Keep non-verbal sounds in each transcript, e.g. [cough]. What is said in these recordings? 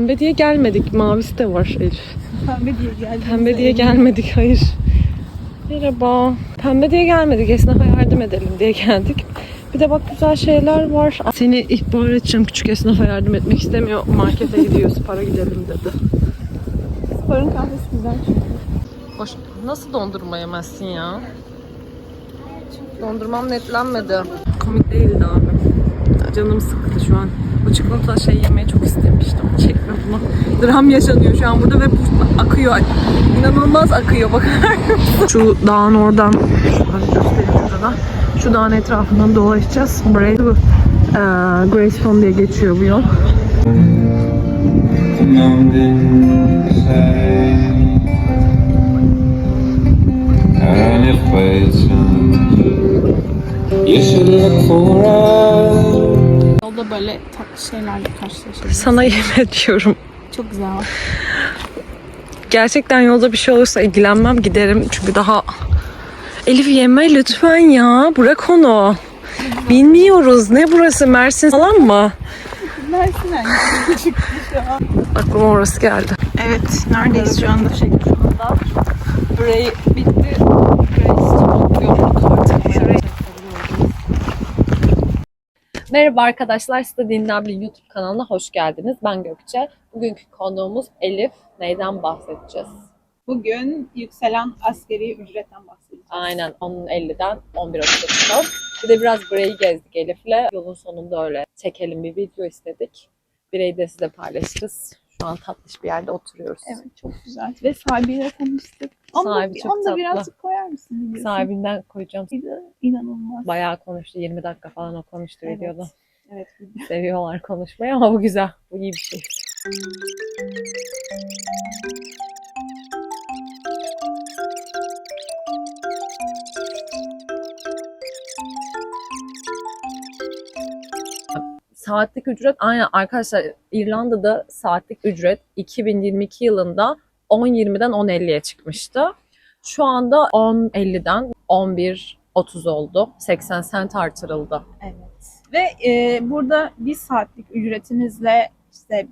Pembe diye gelmedik. Mavisi de var Elif. Pembe diye geldi. Pembe diye gelmedik. Hayır. Merhaba. Pembe diye gelmedik. Esnafa yardım edelim diye geldik. Bir de bak güzel şeyler var. Seni ihbar edeceğim. Küçük esnafa yardım etmek istemiyor. Markete gidiyoruz. Para gidelim dedi. Sporun kahvesi güzel çünkü. Hoş. Nasıl dondurma yemezsin ya? Dondurmam netlenmedi. Komik değildi abi. Canım sıktı şu an. O çikolata şey yemeyi çok istemiştim. Çekme bunu. Dram yaşanıyor şu an burada ve bu akıyor. İnanılmaz akıyor bakar mısın? Şu dağın oradan, şuradan göstereyim şurada. Şu dağın etrafından dolaşacağız. Bu eee, Graceful diye geçiyor bu yol. And if by chance You should look for us Yolda böyle tatlı şeylerle karşılaşıyoruz. Sana yemin ediyorum. Çok güzel. Gerçekten yolda bir şey olursa ilgilenmem giderim çünkü daha Elif yeme lütfen ya bırak onu. Bilmiyoruz ne burası Mersin falan mı? Mersin yani. [laughs] Aklıma orası geldi. Evet, neredeyiz şu anda? Burayı bitti. Merhaba arkadaşlar, Studying Dublin YouTube kanalına hoş geldiniz. Ben Gökçe. Bugünkü konuğumuz Elif. Neyden bahsedeceğiz? Bugün yükselen askeri ücretten bahsedeceğiz. Aynen 10.50'den 11.30'a çıkıyor. Bir de biraz Bray'i gezdik Elif'le. Yolun sonunda öyle çekelim bir video istedik. Bray'i de size paylaşırız. Şu an tatlış bir yerde oturuyoruz. Evet, çok güzel. Ve sahibiyle tanıştık. Onu, Sahibi çok onu da tatlı. birazcık koyar mısın? videosuna? Sahibinden koyacağım. İnanılmaz. Bayağı konuştu. 20 dakika falan o konuştu Evet. videoda. Evet. Seviyorlar konuşmayı ama bu güzel. Bu iyi bir şey. Saatlik ücret aynen arkadaşlar İrlanda'da saatlik ücret 2022 yılında 10.20'den 10.50'ye çıkmıştı. Şu anda 10.50'den 11.30 oldu. 80 sent artırıldı. Evet. Ve e, burada bir saatlik ücretinizle işte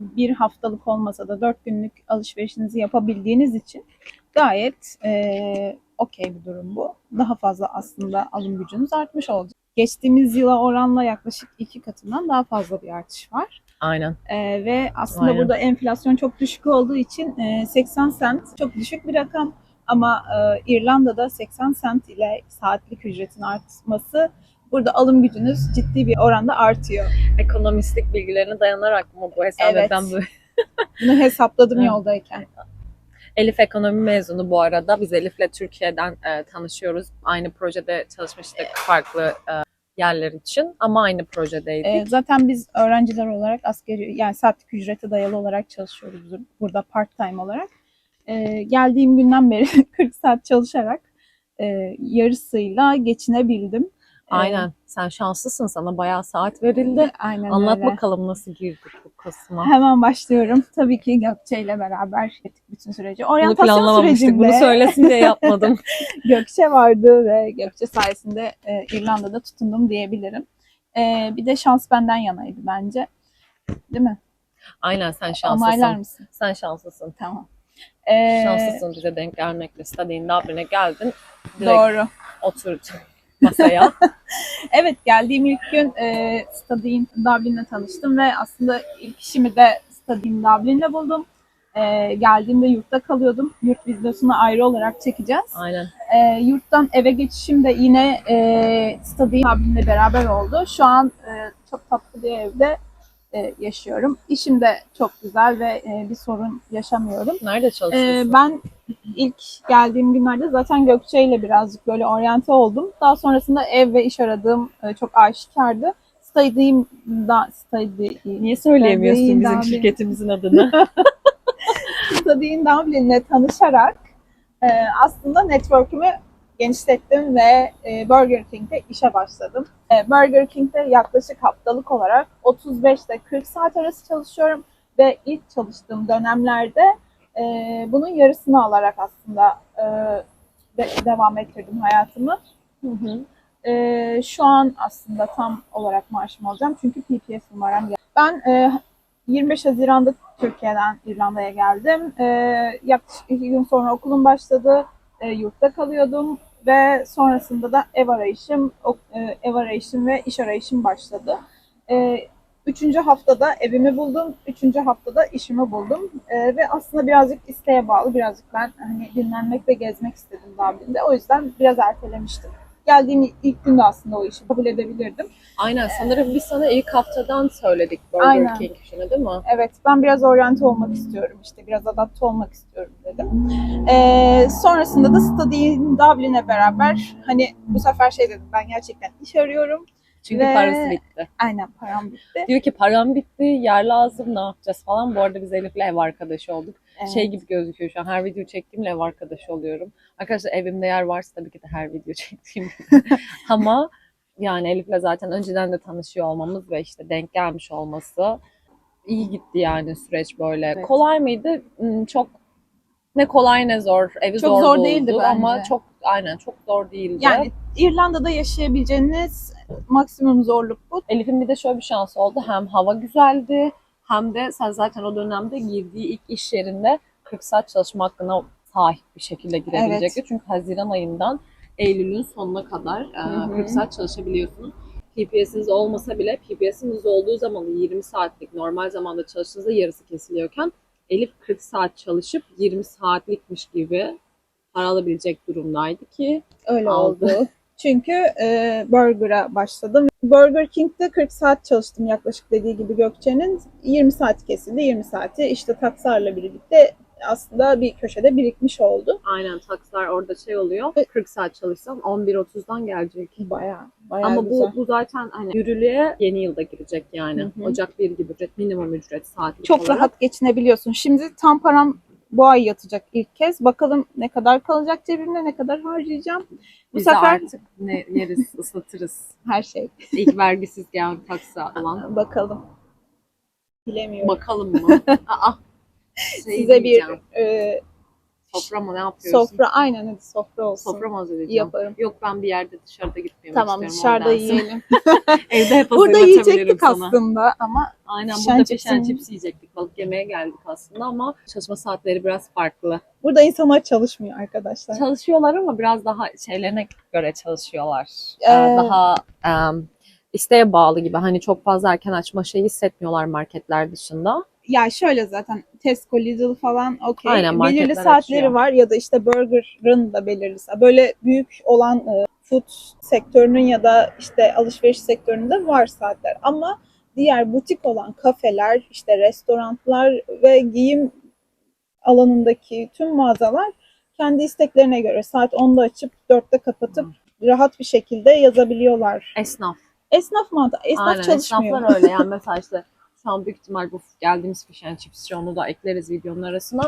bir haftalık olmasa da dört günlük alışverişinizi yapabildiğiniz için gayet e, okey bir durum bu. Daha fazla aslında alım gücünüz artmış olacak. Geçtiğimiz yıla oranla yaklaşık iki katından daha fazla bir artış var. Aynen. E, ve aslında Aynen. burada enflasyon çok düşük olduğu için e, 80 sent çok düşük bir rakam. Ama e, İrlanda'da 80 sent ile saatlik ücretin artması burada alım gücünüz ciddi bir oranda artıyor. Ekonomistlik bilgilerine dayanarak mı bu hesap Evet. bu? [laughs] Bunu hesapladım yoldayken. Elif ekonomi mezunu bu arada. Biz Elif'le Türkiye'den e, tanışıyoruz. Aynı projede çalışmıştık farklı e, yerler için ama aynı projedeydik. Ee, zaten biz öğrenciler olarak askeri yani saatlik ücrete dayalı olarak çalışıyoruz bur- burada part time olarak. Ee, geldiğim günden beri [laughs] 40 saat çalışarak e, yarısıyla geçinebildim. Ee, Aynen. Sen şanslısın. Sana bayağı saat verildi. Aynen Anlat öyle. bakalım nasıl girdik bu kısma. Hemen başlıyorum. Tabii ki Gökçe ile beraber ettik bütün süreci. Oryantasyon sürecinde Bunu söylesin diye yapmadım. [laughs] Gökçe vardı ve Gökçe sayesinde e, İrlanda'da tutundum diyebilirim. E, bir de şans benden yanaydı bence. Değil mi? Aynen sen Onaylar şanslısın. mısın? Sen şanslısın. Tamam. E, Şanslısın bize denk gelmekle. Studying Dublin'e geldin. Direkt Doğru. oturdun masaya. [laughs] Evet geldiğim ilk gün e, Studying Dublin'le tanıştım ve aslında ilk işimi de Studying Dublin'le buldum. E, geldiğimde yurtta kalıyordum. Yurt videosunu ayrı olarak çekeceğiz. Aynen. E, yurttan eve geçişim de yine e, Studying Dublin'le beraber oldu. Şu an e, çok tatlı bir evde e, yaşıyorum. İşim de çok güzel ve e, bir sorun yaşamıyorum. Nerede çalışıyorsun? Ee, ben ilk geldiğim günlerde zaten Gökçe ile birazcık böyle oryante oldum. Daha sonrasında ev ve iş aradığım e, çok aşikardı. Studying'da Study, Niye söyleyemiyorsun bizim Dublin. şirketimizin adını? [laughs] [laughs] Studying Dublin'le tanışarak e, aslında network'ümü genişlettim ve e, Burger King'de işe başladım. E, Burger King'de yaklaşık haftalık olarak 35 ile 40 saat arası çalışıyorum ve ilk çalıştığım dönemlerde e, bunun yarısını alarak aslında e, de- devam ettirdim hayatımı. Hı hı. E, şu an aslında tam olarak maaşımı alacağım çünkü PPS numaram geldi. Ben e, 25 Haziran'da Türkiye'den İrlanda'ya geldim. Ee, yaklaşık iki gün sonra okulum başladı. Ee, yurtta kalıyordum ve sonrasında da ev arayışım, e, ev arayışım ve iş arayışım başladı. Ee, üçüncü haftada evimi buldum, üçüncü haftada işimi buldum Ee, ve aslında birazcık isteğe bağlı, birazcık ben hani dinlenmek ve gezmek istedim Dublin'de. O yüzden biraz ertelemiştim. Geldiğim ilk günde aslında o işi kabul edebilirdim. Aynen sanırım biz sana ilk haftadan söyledik Burger Aynen. King işini değil mi? Evet, ben biraz oryante olmak istiyorum işte, biraz adapte olmak istiyorum dedim. Ee, sonrasında da Study in Dublin'e beraber hani bu sefer şey dedim, ben gerçekten iş arıyorum. Çünkü Ve- parası bitti. Aynen param bitti. Diyor ki param bitti, yer lazım, ne yapacağız falan. Bu arada biz Elif'le ev arkadaşı olduk. Evet. Şey gibi gözüküyor şu an. Her video çektiğimle ev arkadaşı oluyorum. Arkadaşlar evimde yer varsa tabii ki de her video [laughs] çektiğim. [laughs] Ama yani Elif'le zaten önceden de tanışıyor olmamız ve işte denk gelmiş olması iyi gitti yani süreç böyle. Evet. Kolay mıydı? Hmm, Çok ne kolay ne zor. Evi Çok zor, zor değildi ama bence. çok aynen çok zor değildi. Yani İrlanda'da yaşayabileceğiniz maksimum zorluk bu. Elif'in bir de şöyle bir şansı oldu. Hem hava güzeldi hem de sen zaten o dönemde girdiği ilk iş yerinde 40 saat çalışma hakkına sahip bir şekilde girebilecekti. Çünkü Haziran ayından Eylül'ün sonuna kadar e, hı. 40 saat çalışabiliyorsunuz. PPS'iniz olmasa bile PPS'iniz olduğu zaman 20 saatlik normal zamanda çalıştığınızda yarısı kesiliyorken Elif 40 saat çalışıp 20 saatlikmiş gibi para alabilecek durumdaydı ki Öyle Aldı. oldu. [laughs] Çünkü e, Burger'a başladım. Burger King'de 40 saat çalıştım yaklaşık dediği gibi Gökçe'nin. 20 saat kesildi. 20 saati işte taksarla birlikte aslında bir köşede birikmiş oldu. Aynen takslar orada şey oluyor. 40 saat çalışsan 11.30'dan gelecek. Bayağı, bayağı Ama güzel. bu bu zaten hani yürürlüğe yeni yılda girecek yani. Hı hı. Ocak 1 gibi ücret, minimum ücret saatlik çok olarak. rahat geçinebiliyorsun. Şimdi tam param bu ay yatacak ilk kez. Bakalım ne kadar kalacak cebimde, ne kadar harcayacağım. Bu Biz de sefer artık ne yeriz, [laughs] ıslatırız. her şey. İlk vergisiz gelen taksi alan. [laughs] Bakalım. Bilemiyorum. Bakalım mı? [laughs] Aa, şey Size bir e, Sofra mı ne yapıyorsun? sofra, aynen hadi sofra olsun. Sofra mı hazırlayacağım? yaparım. Yok ben bir yerde dışarıda gitmeyi Tamam dışarıda yiyelim. [laughs] Evde hep Burada yiyecektik sana. aslında ama Aynen burada fişen çipsin- chips yiyecektik. Balık yemeye geldik aslında ama çalışma saatleri biraz farklı. burada insanlar çalışmıyor arkadaşlar. Çalışıyorlar ama biraz daha şeylerine göre çalışıyorlar. Ee, Ee, Daha em, isteğe bağlı gibi. Hani çok fazla erken açma şeyi hissetmiyorlar marketler dışında. Ya şöyle zaten Tesco, Lidl falan okey. Aynen, belirli saatleri açıyor. var ya da işte Burger'ın da belirli. Böyle büyük olan e, food sektörünün ya da işte alışveriş sektöründe var saatler. Ama diğer butik olan kafeler, işte restoranlar ve giyim alanındaki tüm mağazalar kendi isteklerine göre saat 10'da açıp 4'te kapatıp rahat bir şekilde yazabiliyorlar. Esnaf. Esnaf mantığı, esnaf Aynen çalışmıyor. esnaflar öyle. Yani [laughs] mesela işte an büyük ihtimal bu geldiğimiz fish and chipsçi onu da ekleriz videonun arasına.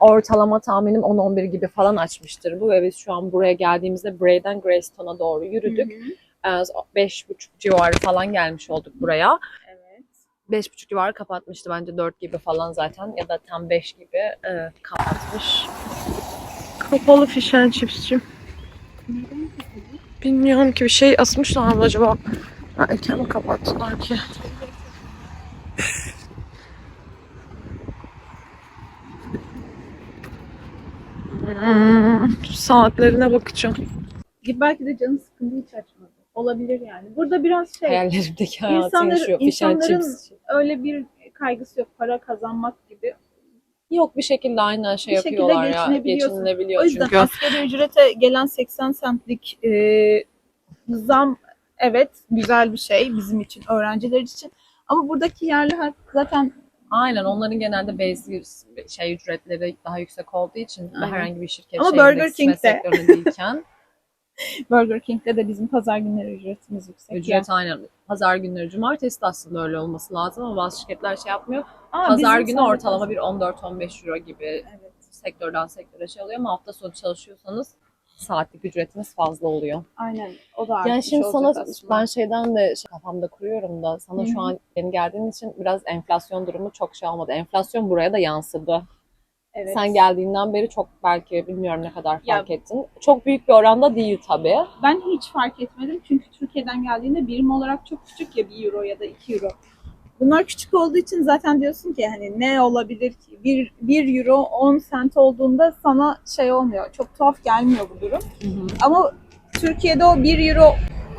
Ortalama tahminim 10-11 gibi falan açmıştır bu ve biz şu an buraya geldiğimizde Bray'den Greystone'a doğru yürüdük. Ee, 5.5 civarı falan gelmiş olduk buraya. Evet. 5.30 civarı kapatmıştı bence 4 gibi falan zaten ya da tam 5 gibi e, kapatmış. Kapalı fish and chipsçi. Bilmiyorum ki bir şey asmışlar mı acaba? Erken mi kapattılar ki? Hmm, saatlerine bakacağım. Belki de canı sıkıldı hiç açmadı. Olabilir yani. Burada biraz şey Hayallerimdeki hayatı İnsanlar- yaşıyor insanların- chips. öyle bir kaygısı yok. Para kazanmak gibi. Yok bir şekilde aynen şey Bir yapıyorlar ya. Geçinilebiliyor O yüzden çünkü. asgari ücrete gelen 80 centlik e, zam evet güzel bir şey bizim için, öğrenciler için. Ama buradaki yerli halk zaten Aynen onların genelde base şey ücretleri daha yüksek olduğu için Aynen. herhangi bir şirket Ama şeyinde Burger King'de- değilken [laughs] Burger King'de de bizim pazar günleri ücretimiz yüksek. ücret aynen pazar günleri cumartesi de aslında öyle olması lazım ama bazı şirketler şey yapmıyor. Ama pazar günü ortalama bir 14-15 euro gibi Evet. sektörden sektöre şey oluyor ama hafta sonu çalışıyorsanız saatlik ücretiniz fazla oluyor. Aynen. O da Yani şimdi sana aslında. ben şeyden de şey kafamda kuruyorum da sana Hı şu an yeni geldiğin için biraz enflasyon durumu çok şey olmadı. Enflasyon buraya da yansıdı. Evet. Sen geldiğinden beri çok belki bilmiyorum ne kadar Ya- fark ettin. Çok büyük bir oranda değil tabii. Ben hiç fark etmedim çünkü Türkiye'den geldiğinde birim olarak çok küçük ya 1 euro ya da 2 euro. Bunlar küçük olduğu için zaten diyorsun ki hani ne olabilir ki? 1, 1 euro 10 sent olduğunda sana şey olmuyor. Çok tuhaf gelmiyor bu durum. Ama Türkiye'de o 1 euro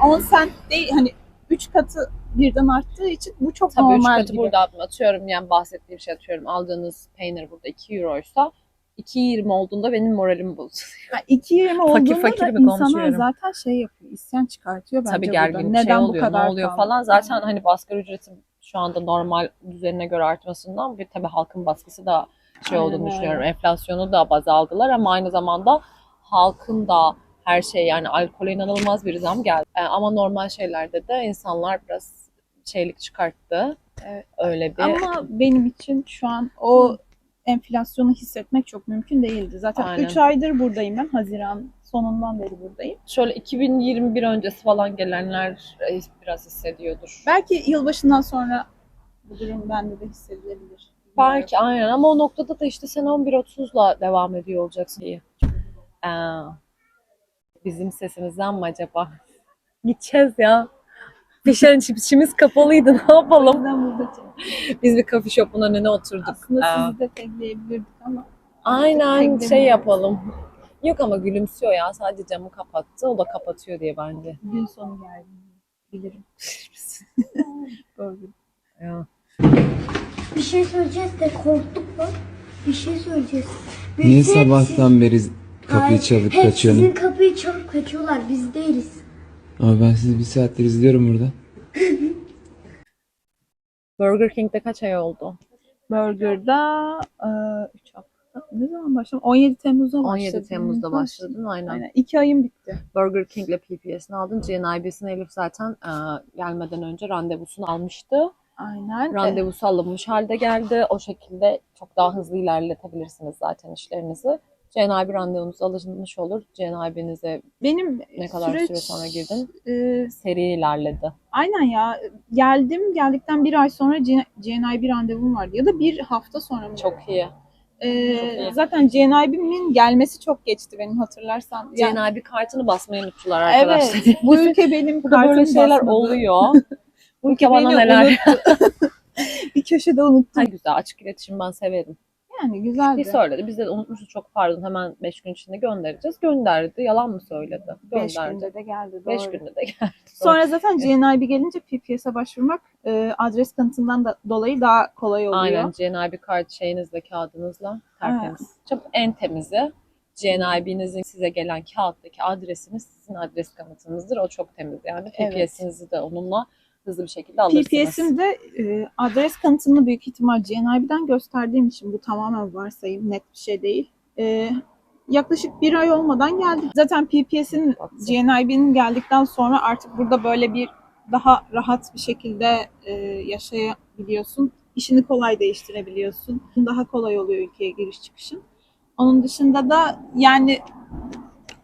10 sent değil hani 3 katı birden arttığı için bu çok Tabii normal katı gibi. burada atıyorum yani bahsettiğim şey atıyorum aldığınız peynir burada 2 euroysa 2.20 olduğunda benim moralim bozuluyor. Yani 2.20 olduğunda fakir da mi insanlar zaten şey yapıyor, isyan çıkartıyor bence Tabii burada. gergin Neden şey bu oluyor, kadar ne oluyor pahalı? falan. Zaten hani asgari ücretin şu anda normal düzenine göre artmasından bir tabii halkın baskısı da şey Aynen olduğunu öyle. düşünüyorum. Enflasyonu da baz aldılar ama aynı zamanda halkın da her şey yani alkole inanılmaz bir zam geldi. E, ama normal şeylerde de insanlar biraz şeylik çıkarttı. Evet. Öyle bir Ama benim için şu an o enflasyonu hissetmek çok mümkün değildi. Zaten Aynen. 3 aydır buradayım ben. Haziran sonundan beri buradayım. şöyle 2021 öncesi falan gelenler e, biraz hissediyordur. Belki yılbaşından sonra bu durum bende de hissedilebilir. Belki aynen ama o noktada da işte sen 11.30'la devam ediyor olacaksın. İyi. Ee, bizim sesimizden mi acaba? [laughs] Gideceğiz ya. Fişen çipçimiz kapalıydı [laughs] ne yapalım? Biz bir coffee shop'un önüne oturduk. Aslında Ee, sizi de tekleyebilirdik ama aynen şey yapalım. Yok ama gülümsüyor ya sadece camı kapattı. O da kapatıyor diye bence. gün sonu geldi. Bilirim. [laughs] Böyle. Ya. Bir şey söyleyeceğiz de korktuk lan. Bir şey söyleyeceğiz. Biz Niye hep sabahtan beri kapıyı Ay, çalıp hep kaçıyorsun? sizin kapıyı çalıp kaçıyorlar. Biz değiliz. Ama ben sizi bir saattir izliyorum burada. Burger King'de kaç ay oldu? Burger'da 3 hafta. Ne zaman başladım? 17 Temmuz'da başladım. 17 Temmuz'da başladın aynen. Aynen. 2 ayım bitti. Burger King'le PPS'ini aldın. GNIB'sini Elif zaten e, gelmeden önce randevusunu almıştı. Aynen. Randevusu alınmış halde geldi. O şekilde çok daha hızlı ilerletebilirsiniz zaten işlerinizi. GNIB randevunuz alınmış olur. GNIB'nize Benim ne kadar süreç, süre sonra girdin? e, Seri ilerledi. aynen ya. Geldim. Geldikten bir ay sonra GNIB randevum vardı. Ya da bir hafta sonra mı? Çok iyi. E, iyi. zaten GNIB'min gelmesi çok geçti benim hatırlarsan. Ya- GNIB kartını basmayı unuttular arkadaşlar. Evet. bu ülke benim [laughs] kartımı şeyler basmadı. oluyor. [laughs] Bu ülke bana neler. [laughs] bir köşede unuttum. Ha, güzel açık iletişim ben severim. Yani güzeldi. Bir söyledi. Biz de unutmuşuz çok pardon hemen 5 gün içinde göndereceğiz. Gönderdi. Yalan mı söyledi? 5 Gönderdi. günde de geldi. 5 doğru. günde de geldi. Sonra zaten GNIB gelince PPS'e başvurmak e, adres kanıtından da dolayı daha kolay oluyor. Aynen GNIB kart şeyinizle kağıdınızla tertemiz. Çok en temizi GNIB'nizin size gelen kağıttaki adresiniz sizin adres kanıtınızdır. O çok temiz yani. Evet. PPS'inizi de onunla hızlı bir şekilde alırsınız. PPS'imde e, adres kanıtını büyük ihtimal GNIB'den gösterdiğim için bu tamamen varsayım net bir şey değil. E, yaklaşık bir ay olmadan geldi. Zaten PPS'in GNIB'nin geldikten sonra artık burada böyle bir daha rahat bir şekilde e, yaşayabiliyorsun. İşini kolay değiştirebiliyorsun. Daha kolay oluyor ülkeye giriş çıkışın. Onun dışında da yani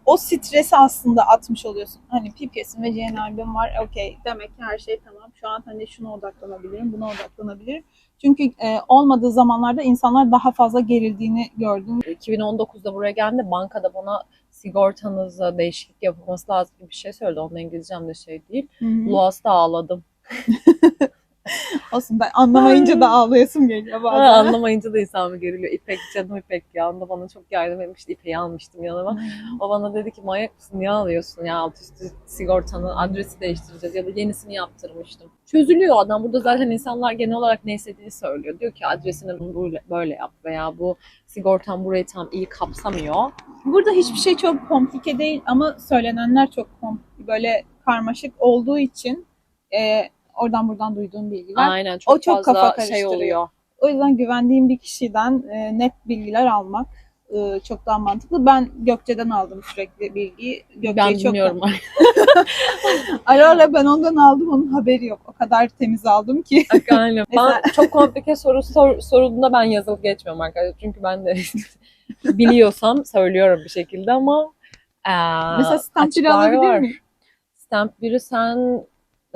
o stresi aslında atmış oluyorsun. Hani PPS'im ve GNIB'm var. Okey. Demek ki her şey tamam. Şu an hani şuna odaklanabilirim, buna odaklanabilirim. Çünkü e, olmadığı zamanlarda insanlar daha fazla gerildiğini gördüm. 2019'da buraya geldiğinde bankada bana sigortanıza değişiklik yapılması lazım gibi bir şey söyledi. Onun İngilizcem de şey değil. Loas'ta ağladım. [laughs] [laughs] Olsun ben anlamayınca da ağlayasım geliyor Ha, bazen. anlamayınca da insan geriliyor. İpek canım İpek ya. Onda bana çok yardım etmişti. İpek'i almıştım yanıma. O bana dedi ki manyak mısın niye alıyorsun ya alt üstü sigortanın adresi değiştireceğiz ya da yenisini yaptırmıştım. Çözülüyor adam. Burada zaten insanlar genel olarak ne istediğini söylüyor. Diyor ki adresini böyle, böyle yap veya bu sigortan burayı tam iyi kapsamıyor. Burada hiçbir şey çok komplike değil ama söylenenler çok kom- böyle karmaşık olduğu için e, oradan buradan duyduğum bilgiler. Aynen çok, O çok fazla kafa şey oluyor. O yüzden güvendiğim bir kişiden e, net bilgiler almak e, çok daha mantıklı. Ben Gökçe'den aldım sürekli bilgiyi. Gökçe'yi Ben çok bilmiyorum. [laughs] Ara ara ben ondan aldım onun haberi yok. O kadar temiz aldım ki. [laughs] Aynen. Ben çok komplike soru sor, sorulduğunda ben yazılıp geçmiyorum arkadaşlar. Çünkü ben de [laughs] biliyorsam söylüyorum bir şekilde ama eee, Mesela stamp biri açıklar alabilir var. miyim? Stamp biri sen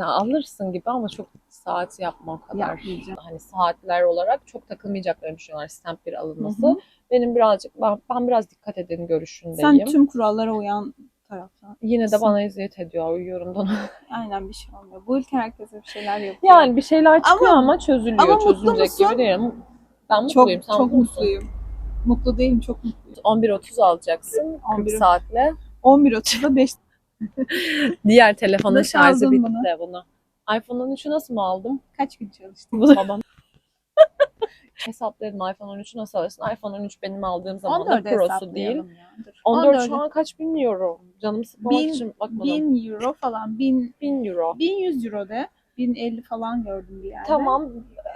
ya alırsın gibi ama çok saat yapma o kadar. Yapmayacağım. Hani saatler olarak çok takılmayacaklarını düşünüyorlar stamp bir alınması. Hı hı. Benim birazcık ben, ben biraz dikkat edin görüşündeyim. Sen tüm kurallara uyan taraftan. Yine de bana eziyet ediyor uyuyorum da. [laughs] Aynen bir şey olmuyor. Bu ülke herkese bir şeyler yapıyor. Yani bir şeyler çıkıyor ama, Ama- çözülüyor. ama Çözülecek gibi değil. Ben çok mutluyum. Sen çok mutlu musun? mutluyum. Mutlu değilim, çok mutluyum. 11.30 alacaksın. 40 11.30. saatle. 11.30'da 5 [laughs] Diğer telefonun Nasıl şarjı aldın bitti bunu? bunu. iPhone 13'ü nasıl mı aldım? kaç gün çalıştım? Babam. [laughs] Hesapladım iPhone 13'ü nasıl alırsın? iPhone 13 benim aldığım zaman da 14'e Pro'su hesaplayalım değil. ya. Dur. 14 şu an kaç bilmiyorum. Canım sıkmamak Bin- için bakmadım. 1000 euro falan. 1000 1000 euro. 1100 euro de. 1050 falan gördüm bir yerde. Tamam.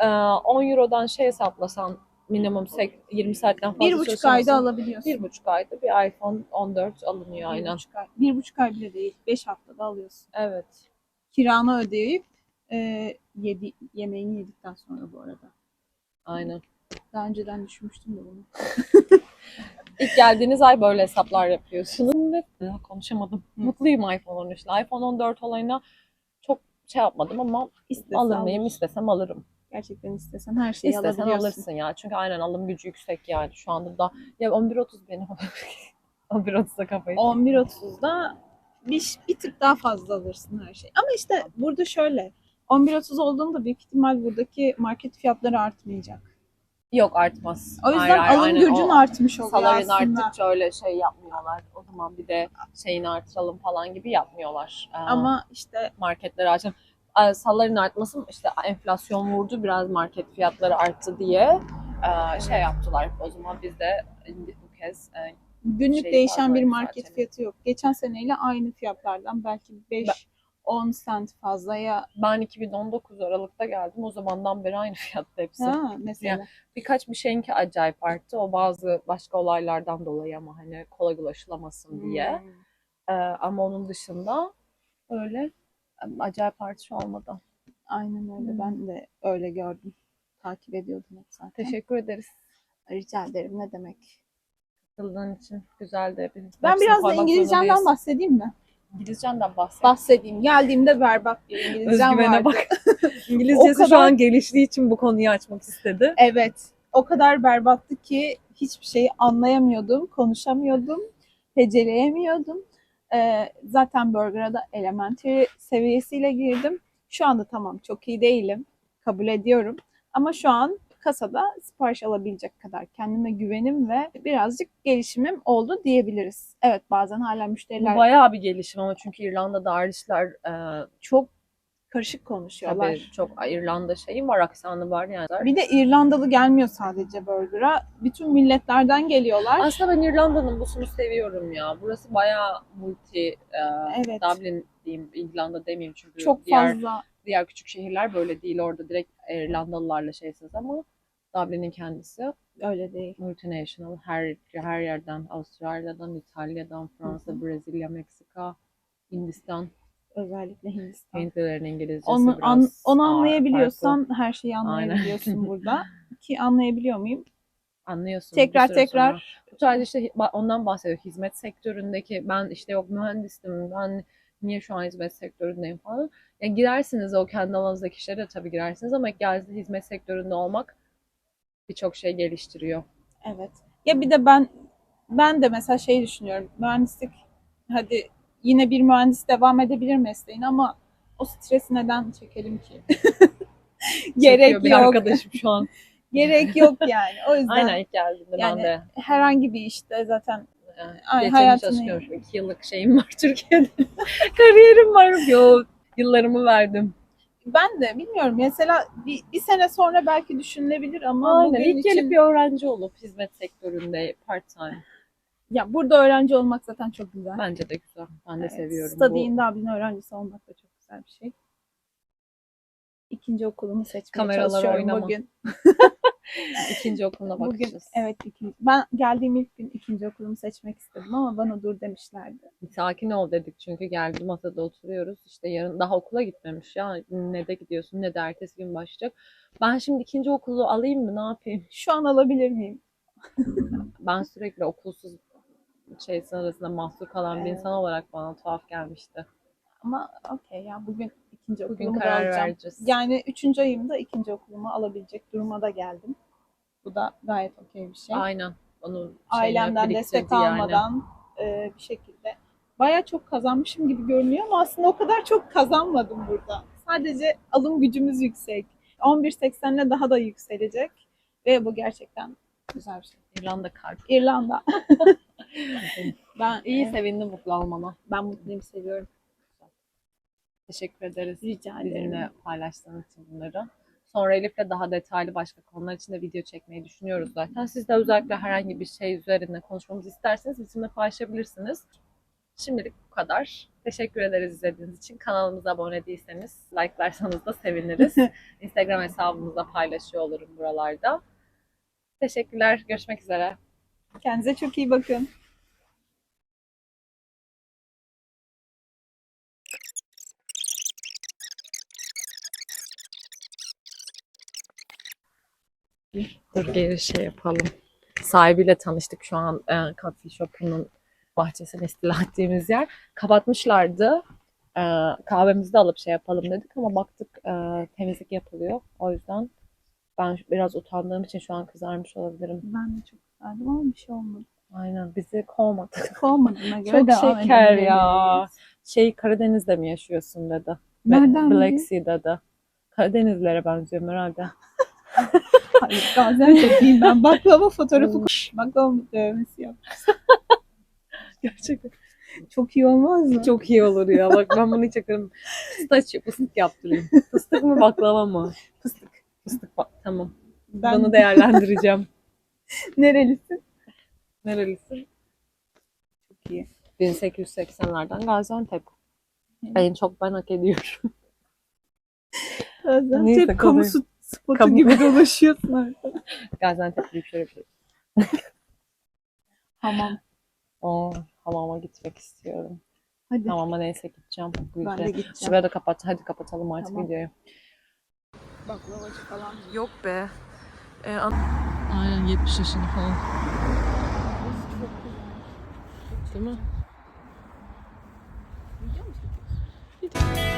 e, 10 Euro'dan şey hesaplasan minimum sek- 20 saatten fazla Bir buçuk ayda alabiliyorsun. Bir buçuk ayda bir iPhone 14 alınıyor Bir aynen. buçuk ay. Bir buçuk ay bile değil. Beş haftada alıyorsun. Evet. Kiranı ödeyip e, yedi, yemeğini yedikten sonra bu arada. Aynen. Daha önceden düşünmüştüm de bunu. [laughs] İlk geldiğiniz ay böyle hesaplar yapıyorsunuz. Ve konuşamadım. Hı. Mutluyum iPhone 13 ile. iPhone 14 olayına çok şey yapmadım ama İstesen alır mıyım? İstesem alırım. Gerçekten istesen her şeyi İstesen alabiliyorsun. alırsın ya. Çünkü aynen alım gücü yüksek yani. Şu anda da ya 11.30 benim 11.30'da kafayı. 11.30'da bir, [laughs] bir tık daha fazla alırsın her şeyi. Ama işte burada şöyle. 11.30 olduğunda büyük ihtimal buradaki market fiyatları artmayacak. Yok artmaz. O yüzden Hayır, alım aynen. gücün O- artmış oluyor Salary'in aslında. arttıkça öyle şey yapmıyorlar. O zaman bir de şeyini artıralım falan gibi yapmıyorlar. Ee, Ama işte marketleri açın. Ee, Salary'in artması işte enflasyon vurdu biraz market fiyatları arttı diye ee, şey yaptılar. O zaman biz de bu kez e, günlük Şey değişen bir market fiyatı yok. Geçen seneyle aynı fiyatlardan belki 5-10 sent fazlaya ben 2019 Aralık'ta geldim. O zamandan beri aynı fiyatta hepsi. ha, mesela. Birkaç bir şeyinki acayip arttı. O bazı başka olaylardan dolayı ama hani kolay ulaşılamasın diye. Hmm. Ee, ama onun dışında öyle e, acayip artış olmadı. Aynen öyle. Hmm. Ben de öyle gördüm. Takip ediyordum hep zaten. Teşekkür ederiz Rica ederim. Ne demek? katıldığın için. Güzeldi. Biz Ben hepsini biraz da İngilizcemden bahsedeyim mi? İngilizcenden bahset. Bahsedeyim. Geldiğimde berbat bir İngilizcem Özgüvene vardı. bak. [laughs] [laughs] İngilizcesi kadar- şu an geliştiği için bu konuyu açmak istedi. Evet. O kadar berbattı ki hiçbir şeyi anlayamıyordum, konuşamıyordum, heceleyemiyordum. Ee, zaten Burger'a da elementary seviyesiyle girdim. Şu anda tamam çok iyi değilim. Kabul ediyorum. Ama şu an kasada sipariş alabilecek kadar kendime güvenim ve birazcık gelişimim oldu diyebiliriz. Evet bazen hala müşteriler bayağı bir gelişim ama çünkü İrlanda'da Irishler e, çok karışık konuşuyorlar. tabii çok İrlanda şeyi var, aksanı var yani. Bir de İrlandalı gelmiyor sadece Burger'a. Bütün milletlerden geliyorlar. Aslında ben İrlanda'nın busunu seviyorum ya. Burası bayağı multi, e, Evet. Dublin diyeyim, İrlanda demeyeyim çünkü çok diğer fazla diğer küçük şehirler böyle değil. Orada direkt İrlandalılarla şeysiz ama Dublin'in kendisi öyle değil. multinational. Her her yerden, Avustralya'dan, İtalya'dan, Fransa, Brezilya, Meksika, Hindistan. Özellikle Hindistan. Hintlilerin İngilizcesi Onu, biraz an, onu anlayabiliyorsan farklı. her şeyi Aynen. anlayabiliyorsun [laughs] burada. Ki anlayabiliyor muyum? anlıyorsun. Tekrar sonra. tekrar Bu sadece işte ondan bahsediyor. Hizmet sektöründeki ben işte yok mühendistim, ben niye şu an hizmet sektöründeyim falan. Yani girersiniz o kendi alanınızdaki işlere de tabii girersiniz ama geldi hizmet sektöründe olmak birçok şey geliştiriyor. evet. Ya bir de ben ben de mesela şey düşünüyorum. Mühendislik hadi yine bir mühendis devam edebilir mesleğin ama o stresi neden çekelim ki? [laughs] [laughs] Çekiyor Gerek bir yok. arkadaşım şu an. [laughs] Gerek yok yani. O yüzden Aynen ilk geldiğinde Yani ben de herhangi bir işte zaten yani, Ay, hayatını-. İki yıllık şeyim var Türkiye'de. Kariyerim var. Yo, yıllarımı verdim. ben de bilmiyorum. Mesela bir, bir sene sonra belki düşünülebilir ama Aynen. bugün İlk için gelip bir öğrenci olup hizmet sektöründe part time. Ya burada öğrenci olmak zaten çok güzel. Bence de güzel. Ben de Evet, seviyorum. Study bu. in Dublin öğrencisi olmak da çok güzel bir şey. İkinci okulumu seçmeye Kameralara çalışıyorum oynama. bugün. [laughs] İkinci okuluna Bugün bakacağız. evet ikinci, ben geldiğim ilk gün ikinci okulumu seçmek istedim ama bana dur demişlerdi. Sakin ol dedik çünkü geldi masada oturuyoruz. İşte yarın daha okula gitmemiş ya. Ne de gidiyorsun ne de ertesi gün başlayacak. Ben şimdi ikinci okulu alayım mı ne yapayım? Şu an alabilir miyim? Ben sürekli okulsuz şey arasında mahsur kalan bir insan olarak bana tuhaf gelmişti. Ama okey ya bugün ikinci Bugün okulumu da karar alacağım. vereceğiz. Yani üçüncü ayımda ikinci okulumu alabilecek duruma da geldim. Bu da gayet okey bir şey. Aynen. Onu Ailemden destek yani. almadan e, bir şekilde baya çok kazanmışım gibi görünüyor ama aslında o kadar çok kazanmadım burada. Sadece alım gücümüz yüksek. 11.80'le daha da yükselecek ve bu gerçekten güzel bir şey. İrlanda kalp. İrlanda. [laughs] Ben iyi sevindim mutlu olmana. Ben mutluyum, seviyorum. Teşekkür ederiz. Rica ederim. Bizimle paylaştığınız için bunları. Sonra Elif'le daha detaylı başka konular için de video çekmeyi düşünüyoruz zaten. Siz de özellikle herhangi bir şey üzerinde konuşmamızı isterseniz bizimle paylaşabilirsiniz. Şimdilik bu kadar. Teşekkür ederiz izlediğiniz için. Kanalımıza abone değilseniz like'larsanız da seviniriz. [laughs] Instagram hesabımızda paylaşıyor olurum buralarda. Teşekkürler. Görüşmek üzere. Kendinize çok iyi bakın. Dur geri şey yapalım. Sahibiyle tanıştık şu an e, coffee shop'unun bahçesini istila ettiğimiz yer. Kapatmışlardı. E, kahvemizi de alıp şey yapalım dedik ama baktık e, temizlik yapılıyor. O yüzden ben biraz utandığım için şu an kızarmış olabilirim. Ben de çok güzeldim ama bir şey olmadı. Aynen bizi kovmadı. Kovmadığına göre Çok devam şeker ya. Şey Karadeniz'de mi yaşıyorsun dedi. Nereden Black biliyor? Sea dedi. Karadenizlere benziyorum herhalde. [laughs] Hayır Gaziantep değil ben baklava fotoğrafı koy. Baklava dövmesi yap. [laughs] Gerçekten. Çok iyi olmaz mı? Çok iyi olur ya. Bak ben bunu hiç yakarım. Pistache, fıstık yaptırayım. Fıstık mı baklava mı? Fıstık. Fıstık bak. Tamam. ben Bunu [laughs] değerlendireceğim. nerelisin? Nerelisin? Çok iyi. 1880'lerden Gaziantep. En çok ben hak ediyorum. [laughs] Gaziantep Neyse, kamu konuyu- spotu Kamu- gibi dolaşıyorsun orada. [laughs] Gaziantep büyük şöyle bir Tamam. Oo, hamama gitmek istiyorum. Hadi. Hamama neyse gideceğim. Bu Ben yüzden. de gideceğim. Şuraya da kapat. Hadi kapatalım artık Tamam. videoyu. Baklavacı falan. Yok be. Ee, Aynen 70 yaşında falan. Değil mi? Video mu çekiyorsun?